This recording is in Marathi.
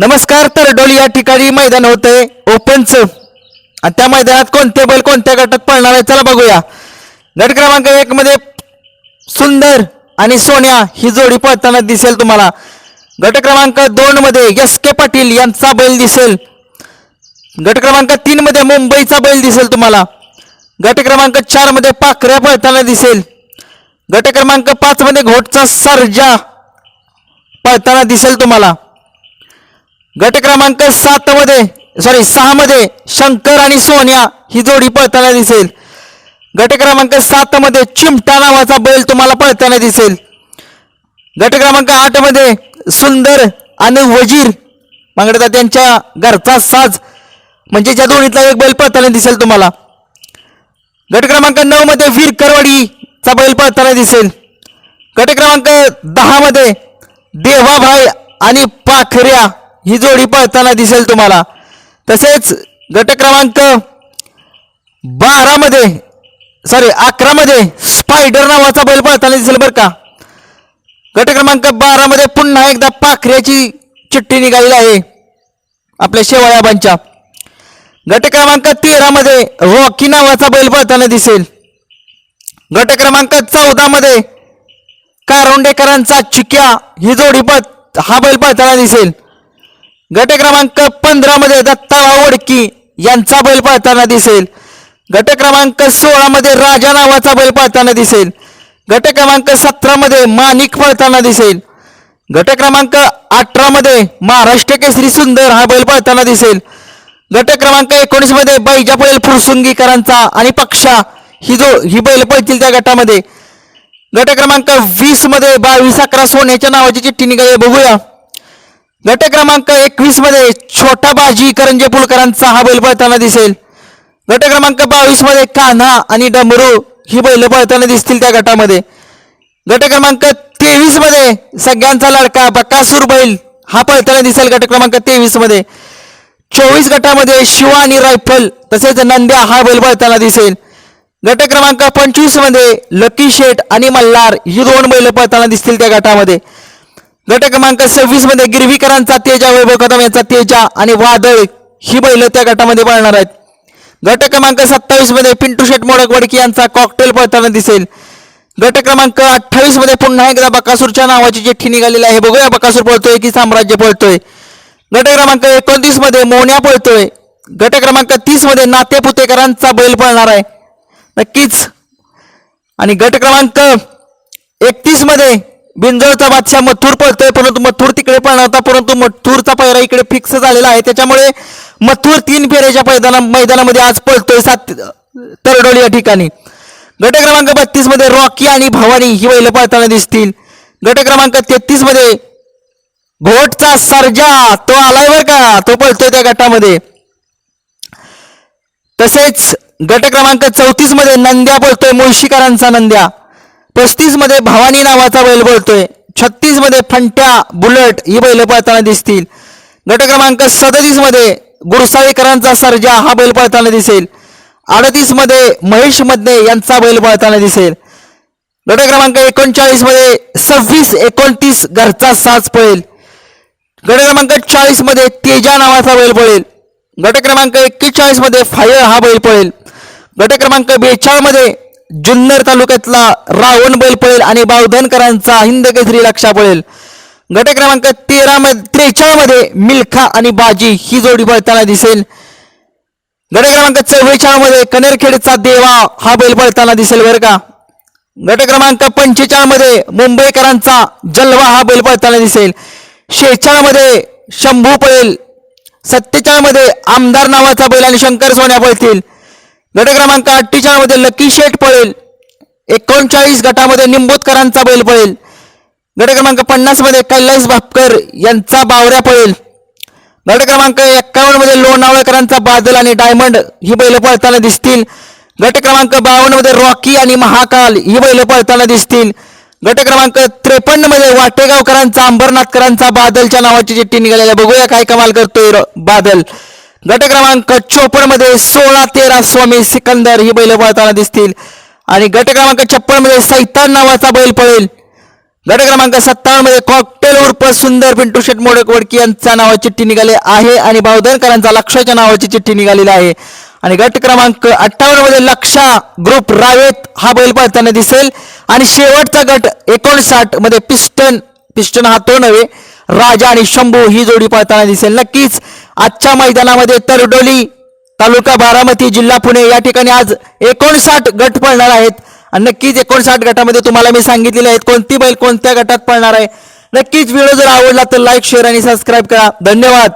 नमस्कार तर डोली या ठिकाणी मैदान होतंय ओपनचं आणि त्या मैदानात कोणते बैल कोणत्या गटात पळणार आहे चला बघूया. गट क्रमांक एक मध्ये सुंदर आणि सोन्या ही जोडी पळताना दिसेल तुम्हाला. गट क्रमांक दोन मध्ये एस के पाटील यांचा बैल दिसेल. गट क्रमांक तीन मध्ये मुंबईचा बैल दिसेल तुम्हाला. गट क्रमांक चारमध्ये पाखऱ्या पळताना दिसेल. गट क्रमांक पाच मध्ये घोटचा सर्जा पळताना दिसेल तुम्हाला. गट क्रमांक सात मध्ये सॉरी सहा मध्ये शंकर आणि सोन्या ही जोडी पळताना दिसेल. गट क्रमांक सात मध्ये चिमटा नावाचा बैल तुम्हाला पळताना दिसेल. गट क्रमांक आठमध्ये सुंदर आणि वजीर मांगडता त्यांच्या घरचा साज म्हणजे ज्या दोन्हीतला एक बैल पळताना दिसेल तुम्हाला. गट क्रमांक नऊ मध्ये वीर करवाडीचा बैल पळताना दिसेल. गट क्रमांक दहा मध्ये देवाभाई आणि पाखऱ्या ही जोडी पळताना दिसेल तुम्हाला. तसेच गट क्रमांक बारामध्ये सॉरी अकरामध्ये स्पायडर नावाचा बैल पळताना दिसेल बरं का. गट क्रमांक बारामध्ये पुन्हा एकदा पाखऱ्याची चिठ्ठी निघालेली आहे आपल्या शेवाळ्याबांच्या गट क्रमांक तेरामध्ये रॉकी नावाचा बैल पळताना दिसेल. गट क्रमांक चौदामध्ये कारोंडेकरांचा चिक्या ही जोडी पळ हा बैल पळताना दिसेल. गट क्रमांक पंधरा मध्ये दत्ताभाऊ वडकी यांचा बैल पाळताना दिसेल. गट क्रमांक सोळा मध्ये राजा नावाचा बैल पाळताना दिसेल. गट क्रमांक सतरा मध्ये माणिक पळताना दिसेल. गट क्रमांक अठरा मध्ये महाराष्ट्र केसरी सुंदर हा बैल पळताना दिसेल. गट क्रमांक एकोणीसमध्ये बैजा पळेल फुरसुंगीकरांचा आणि पक्षा ही जो ही बैल पळतील त्या गटामध्ये. गट क्रमांक वीसमध्ये बावीस अकरा सोन्याच्या नावाची चिठ्ठी निघाली बघूया. गट क्रमांक एकवीसमध्ये छोटा बाजी करंजे पुलकरांचा हा बैल पळताना दिसेल. गट क्रमांक बावीसमध्ये कान्हा आणि डमरू ही बैल पळताना दिसतील त्या गटामध्ये. गट क्रमांक तेवीसमध्ये सगळ्यांचा लडका बकासूर बैल हा पळताना दिसेल गट क्रमांक तेवीसमध्ये. चोवीस गटामध्ये शिवा आणि रायफल तसेच नंद्या हा बैल पळताना दिसेल. गट क्रमांक पंचवीसमध्ये लकी शेठ आणि मल्हार ही दोन बैल पळताना दिसतील त्या गटामध्ये. गट क्रमांक सव्वीसमध्ये गिरवीकरांचा तेजा वैभव कदम यांचा तेजा आणि वादळ ही बैल त्या गटामध्ये पळणार आहेत. गट क्रमांक सत्तावीसमध्ये पिंटू शेठ मोडक वडकी यांचा कॉकटेल पळताना दिसेल. गट क्रमांक अठ्ठावीसमध्ये पुन्हा एकदा बकासूरच्या नावाची चिठ्ठी निघालेली आहे. बघूया बकासूर पळतोय की साम्राज्य पळतोय? गट क्रमांक एकोणतीसमध्ये मोन्या पळतोय. गट क्रमांक तीसमध्ये नाते पुतेकरांचा बैल पळणार आहे. नक्कीच. आणि गट क्रमांक एकतीसमध्ये बिंजळचा बादशाह मथुर पळतोय परंतु मथुर तिकडे पळणार होता परंतु मथुरचा पैरा इकडे फिक्स झालेला आहे. त्याच्यामुळे मथुर तीन फेऱ्याच्या मैदाना मैदानामध्ये आज पळतोय सात तरडोली या ठिकाणी. गट क्रमांक बत्तीसमध्ये रॉकी आणि भवानी ही बैल पळताना दिसतील. गट क्रमांक तेहतीसमध्ये भोटचा सर्जा तो आलाय बर का? तो पळतोय त्या गटामध्ये. तसेच गट क्रमांक चौतीसमध्ये नंद्या पळतोय मुळशीकरांचा नंद्या. पस्तीसमध्ये भवानी नावाचा बैल बोलतोय. छत्तीसमध्ये फंट्या बुलट ही बैल पळताना दिसतील. गट क्रमांक सदतीसमध्ये सर्जा हा बैल पळताना दिसेल. अडतीसमध्ये महेश मधने यांचा बैल पळताना दिसेल. गट क्रमांक एकोणचाळीसमध्ये सव्वीस एकोणतीस घरचा साज पळेल. गट क्रमांक चाळीसमध्ये तेजा नावाचा बैल पळेल. गट क्रमांक एक्केचाळीसमध्ये फायर हा बैल पळेल. गट क्रमांक बेचाळमध्ये जुन्नर तालुक्यातला रावण बैल पळेल आणि बावधनकरांचा हिंद केसरी लक्षा पळेल. गट क्रमांक तेरा मध्ये त्रेचाळमध्ये मिल्खा आणि बाजी ही जोडी पळताना दिसेल. गट क्रमांक चव्वेचाळमध्ये कनेरखेडचा देवा हा बैल पळताना दिसेल बरं का? गट क्रमांक पंचेचाळमध्ये मुंबईकरांचा जलवा हा बैल पळताना दिसेल. शेचाळमध्ये शंभू पळेल. सत्तेचाळमध्ये आमदार नावाचा बैल आणि शंकर सोन्या पळतील. गट क्रमांक अठ्ठेचाळमध्ये लकी शेठ पळेल. एकोणचाळीस गटामध्ये निंबोतकरांचा बैल पळेल. गट क्रमांक पन्नासमध्ये कैलास भापकर यांचा बावऱ्या पळेल. गट क्रमांक एक्कावन्नमध्ये लोणावळकरांचा बादल आणि डायमंड ही बैल पळताना दिसतील. गट क्रमांक बावन्नमध्ये रॉकी आणि महाकाल ही बैल पळताना दिसतील. गट क्रमांक त्रेपन्नमध्ये वाटेगावकरांचा अंबरनाथकरांचा बादलच्या नावाची चिठ्ठी निघालेल्या बघूया काय कमाल करतोय र- बादल. गट क्रमांक चोपन्नमध्ये सोळा तेरा स्वामी सिकंदर ही बैल पळताना दिसतील. आणि गट क्रमांक छप्पनमध्ये सैतान नावाचा बैल पळेल. गट क्रमांक सत्तावन्नमध्ये कॉकटेल उर्फ सुंदर पिंटू शेट मोडक वडकी यांचा नावाची चिठ्ठी निघाली आहे आणि भावधनकरांचा लक्षाच्या नावाची चिठ्ठी निघालेली आहे. आणि गट क्रमांक अठ्ठावन्नमध्ये लक्षा ग्रुप रावेत हा बैल पळताना दिसेल. आणि शेवटचा गट एकोणसाठमध्ये पिस्टन पिस्टन हा तो नव्हे राजा आणि शंभू ही जोडी पळताना दिसेल. नक्कीच आजच्या मैदानामध्ये तरडोली तालुका बारामती जिल्हा पुणे या ठिकाणी आज एकोणसाठ गट पळणार आहेत. आणि नक्कीच एकोणसाठ गटामध्ये तुम्हाला मी सांगितलेले आहेत कोणती बैल कोणत्या गटात पळणार आहे. नक्कीच व्हिडिओ जर आवडला तर लाईक शेअर आणि सबस्क्राईब करा. धन्यवाद.